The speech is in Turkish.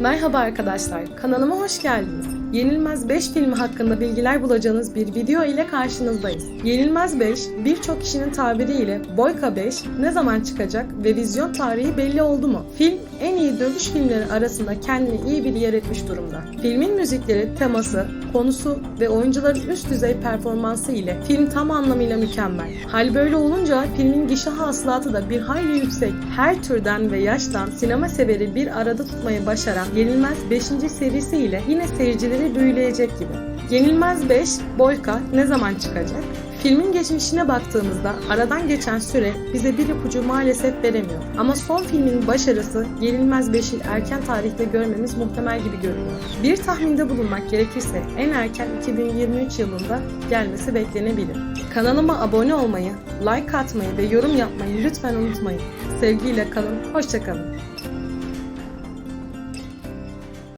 Merhaba arkadaşlar, kanalıma hoş geldiniz. Yenilmez 5 filmi hakkında bilgiler bulacağınız bir video ile karşınızdayız. Yenilmez 5, birçok kişinin tabiriyle Boyka 5 ne zaman çıkacak ve vizyon tarihi belli oldu mu? Film en iyi dövüş filmleri arasında kendine iyi bir yer etmiş durumda. Filmin müzikleri, teması, konusu ve oyuncuların üst düzey performansı ile film tam anlamıyla mükemmel. Hal böyle olunca filmin gişe hasılatı da bir hayli yüksek. Her türden ve yaştan sinema severi bir arada tutmayı başaran Yenilmez 5. serisi ile yine seyircileri büyüleyecek gibi. Yenilmez 5, Boyka ne zaman çıkacak? Filmin geçmişine baktığımızda aradan geçen süre bize bir ipucu maalesef veremiyor. Ama son filmin başarısı Yenilmez 5'i erken tarihte görmemiz muhtemel gibi görünüyor. Bir tahminde bulunmak gerekirse en erken 2023 yılında gelmesi beklenebilir. Kanalıma abone olmayı, like atmayı ve yorum yapmayı lütfen unutmayın. Sevgiyle kalın, hoşçakalın.